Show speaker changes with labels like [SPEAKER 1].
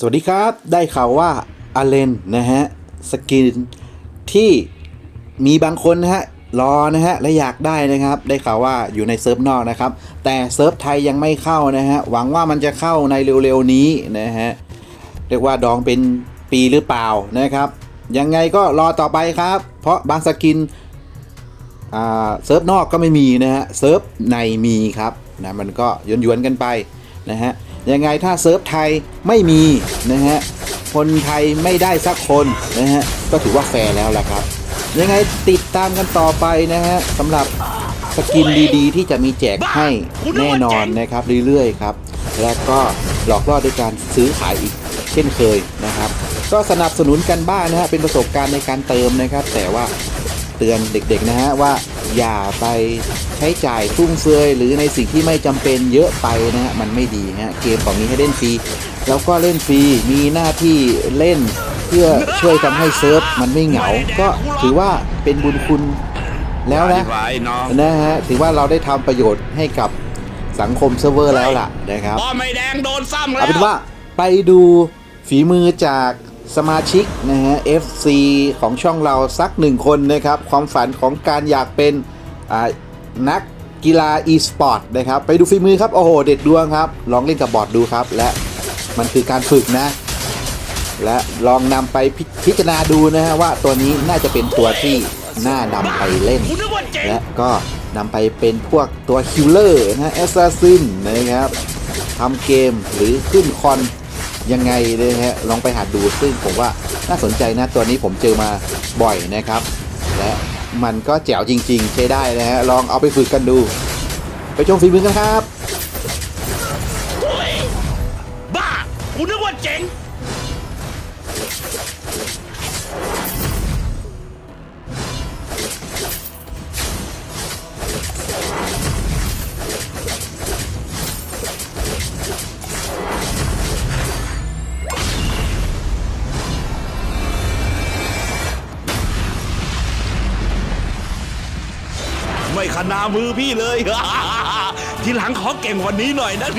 [SPEAKER 1] สวัสดีครับได้ข่าวว่าอาเลนนะฮะสกินที่มีบางคนนะฮะรอนะฮะและอยากได้นะครับ ได้ข่าวว่าอยู่ในเซิร์ฟนอกนะครับ แต่เซิร์ฟไทยยังไม่เข้านะฮะหวังว่ามันจะเข้าในเร็วๆนี้นะฮะเรียกว่าดองเป็นปีหรือเปล่านะครับยังไงก็รอต่อไปครับ เพราะบางสกินเซิร์ฟนอกก็ไม่มีนะฮะเซิร์ฟในมีครับนะมันก็ยวนยวนๆกันไปนะฮะ ยังไงถ้าเซิร์ฟไทยไม่มีนะฮะคนไทยไม่ได้สักคนนะฮะก็ถือว่าแฟร์แล้วล่ะครับ ยังไงติดตามกันต่อไปนะฮะสำหรับสกินดีๆ ที่จะมีแจกให้แน่นอนนะครับเรื่อยๆครับ และก็หลอกล่อด้วยการซื้อขายอีกเช่นเคยนะครับ ก็สนับสนุนกันบ้างนะฮะเป็นประสบการณ์ในการเติมนะครับ แต่ว่าเตือนเด็กๆนะฮะว่า อย่าไปใช้จ่ายฟุ่มเฟือยหรือในสิ่งที่ไม่จำเป็นเยอะไปนะฮะมันไม่ดีฮะเกมของนี้ให้เล่นฟรีแล้วก็เล่นฟรีมีหน้าที่เล่นเพื่อช่วยทำให้เซิร์ฟมันไม่เหงา ก็ถือว่าเป็นบุญคุณแล้วนะ
[SPEAKER 2] ไว้น้อง
[SPEAKER 1] นะฮะถือว่าเราได้ทำประโยชน์ให้กับสังคมเซิร์ฟเวอร์แล้วล่ะนะครับ
[SPEAKER 2] พ่อไม่แดงโดนซ้ำแล้ว
[SPEAKER 1] เอาเป็นว่าไปดูฝีมือจาก สมาชิกนะฮะ FC ของช่องเราสักหนึ่งคนนะครับ ความฝันของการอยากเป็นนักกีฬา e-sport นะครับ ไปดูฝีมือครับ โอ้โห เด็ดดวงครับ ลองเล่นกับบอร์ดดูครับ และมันคือการฝึกนะ และลองนำไปพิพิจารณาดูนะฮะว่าตัวนี้น่าจะเป็นตัวที่น่านำไปเล่น และก็นำไปเป็นพวกตัวคิลเลอร์นะแอสซัสซินนะครับทำเกมหรือขึ้นคอน ยังไงเลยฮะลองไปหาดูซึ่งผมว่าน่าสนใจนะตัวนี้ผมเจอมาบ่อยนะครับ และมันก็แจ๋วจริง ๆ ใช้ได้นะฮะลองเอาไปฝึกกันดู ไปชมฝีมือกันครับ
[SPEAKER 2] บ้ากูนึกว่าเจ๋ง ไม่ขนามือพี่เลย ทีหลังขอเก่งกวันนี้หน่อยนะ